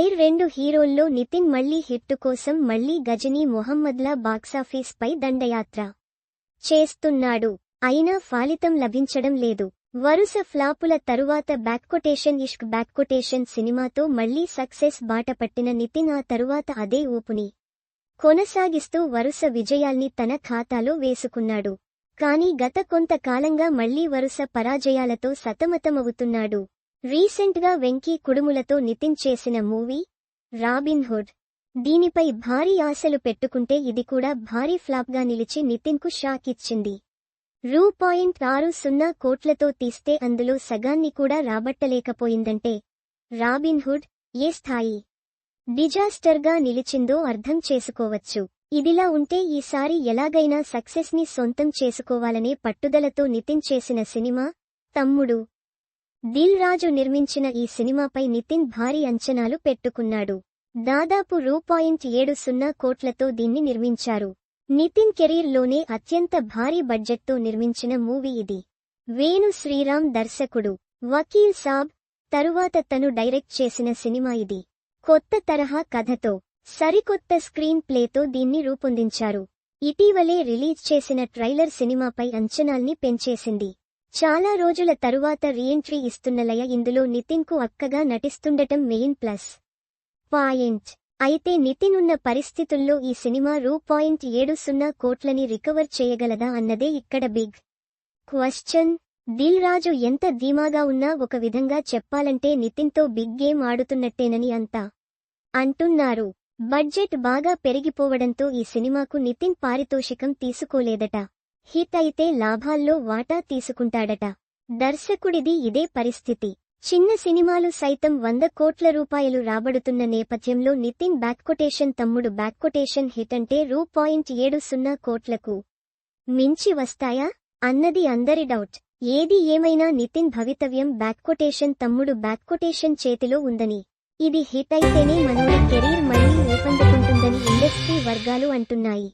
Tyre రెండు హీరోల్లో నితిన్ మళ్ళీ hit కోసం మళ్ళీ గజనీ మొహమ్మద్లా బాక్సాఫీస్ పై దండయాత్ర చేస్తున్నాడు. అయినా ఫలితం లభించడం లేదు. వరుస ఫ్లాపుల తరువాత బ్యాక్కొటేషన్ ఇష్క్ బ్యాక్కొటేషన్ సినిమాతో మళ్ళీ సక్సెస్ బాట పట్టిన నితిన్ ఆ తరువాత అదే ఊపుని కొనసాగిస్తూ వరుస విజయాల్ని తన ఖాతాలో వేసుకున్నాడు. కాని గత కొంతకాలంగా మళ్ళీ వరుస పరాజయాలతో సతమతమవుతున్నాడు. రీసెంట్గా వెంకీ కుడుములతో నితిన్ చేసిన మూవీ రాబిన్ హుడ్. దీనిపై భారీ ఆశలు పెట్టుకుంటే ఇది కూడా భారీ ఫ్లాప్గా నిలిచి నితిన్కు షాక్ ఇచ్చింది. రూ పాయింట్ ఆరు సున్నా కోట్లతో తీస్తే అందులో సగాన్ని కూడా రాబట్టలేకపోయిందంటే రాబిన్ హుడ్ ఏ స్థాయి డిజాస్టర్గా నిలిచిందో అర్థం చేసుకోవచ్చు. ఇదిలా ఉంటే ఈసారి ఎలాగైనా సక్సెస్ని సొంతం చేసుకోవాలనే పట్టుదలతో నితిన్ చేసిన సినిమా తమ్ముడు. దిల్ రాజు నిర్మించిన ఈ సినిమాపై నితిన్ భారీ అంచనాలు పెట్టుకున్నాడు. దాదాపు రూ. పాయింట్ ఏడు సున్నా కోట్లతో దీన్ని నిర్మించారు. నితిన్ కెరీర్లోనే అత్యంత భారీ బడ్జెట్తో నిర్మించిన మూవీ ఇది. వేణు శ్రీరామ్ దర్శకుడు వకీల్ సాబ్ తరువాత తను డైరెక్ట్ చేసిన సినిమా ఇది. కొత్త తరహా కథతో సరికొత్త స్క్రీన్ ప్లేతో దీన్ని రూపొందించారు. ఇటీవలే రిలీజ్ చేసిన ట్రైలర్ సినిమాపై అంచనాల్ని పెంచేసింది. చాలా రోజుల తరువాత రీఎంట్రీ ఇస్తున్నలయ ఇందులో నితిన్కు అక్కగా నటిస్తుండటం మెయిన్ ప్లస్ పాయింట్. అయితే నితిన్ ఉన్న పరిస్థితుల్లో ఈ సినిమా రూ పాయింట్ ఏడు సున్నా కోట్లని రికవర్ చేయగలదా అన్నదే ఇక్కడ బిగ్ క్వశ్చన్. దిల్ రాజు ఎంత ధీమాగా ఉన్నా ఒక విధంగా చెప్పాలంటే నితిన్తో బిగ్ గేమ్ ఆడుతున్నట్టేనని అంతా అంటున్నారు. బడ్జెట్ బాగా పెరిగిపోవడంతో ఈ సినిమాకు నితిన్ పారితోషికం తీసుకోలేదట. హిట్ అయితే లాభాల్లో వాటా తీసుకుంటాడట. దర్శకుడిది ఇదే పరిస్థితి. చిన్న సినిమాలు సైతం వంద కోట్ల రూపాయలు రాబడుతున్న నేపథ్యంలో నితిన్ బ్యాక్కొటేషన్ తమ్ముడు బ్యాక్కొటేషన్ హిట్ అంటే రూ పాయింట్ ఏడు సున్నా కోట్లకు మించి వస్తాయా? అన్నది అందరి డౌట్. ఏది ఏమైనా నితిన్ భవితవ్యం బ్యాక్కొటేషన్ తమ్ముడు బ్యాక్కొటేషన్ చేతిలో ఉందని. ఇది హిట్ అయితేనే మనోడి కెరీర్ మళ్ళీ ఊపందుకుంటుందని ఇండస్ట్రీ వర్గాలు అంటున్నాయి.